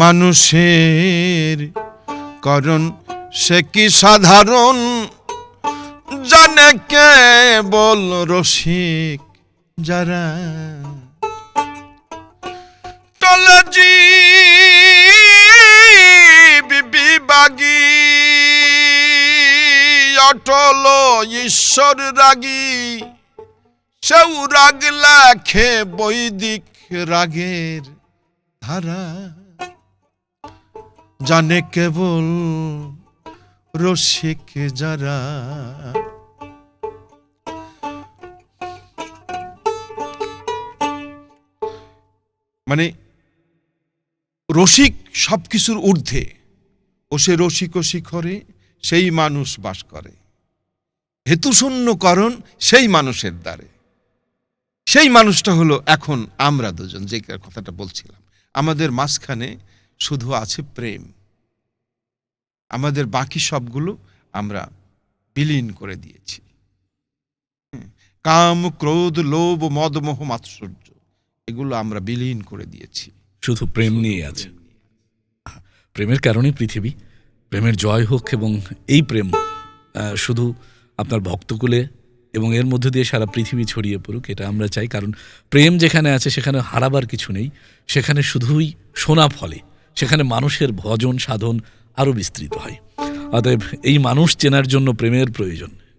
মানুষের করণ, সে কি সাধারণ? জানে কে বল রসিক যারা টলজি বিবাগী অটল ঈশ্বর রাগী। সেও রাগ লেখে বৈদিক রাগের ধারা। জানে কেবল রসিক যারা। মানে রসিক সবকিছুর ঊর্ধ্বে, ও সে রসিক শিখরে সেই মানুষ বাস করে। হেতুশূন্য করণ সেই মানুষের দ্বারে। সেই মানুষটা হলো এখন আমরা দুজন, যে কথাটা বলছিলাম। আমাদের মাঝখানে শুধু আছে প্রেম। আমাদের বাকি সবগুলো আমরা বিলীন করে দিয়েছি। কাম ক্রোধ লোভ মদ মোহ মাৎসর্য এগুলো আমরা বিলীন করে দিয়েছি। শুধু প্রেম নিয়ে আছে। প্রেমের কারণে পৃথিবী প্রেমের জয় হোক এবং এই প্রেম শুধু আপনার ভক্তকুলে এবং এর মধ্যে দিয়ে সারা পৃথিবী ছড়িয়ে পড়ুক এটা আমরা চাই। কারণ প্রেম যেখানে আছে সেখানে হারাবার কিছু নেই। সেখানে শুধুই সোনা ফলে। সেখানে মানুষের ভজন সাধন আরও বিস্তৃত হয়। অতএব এই মানুষ চেনার জন্য প্রেমের প্রয়োজন।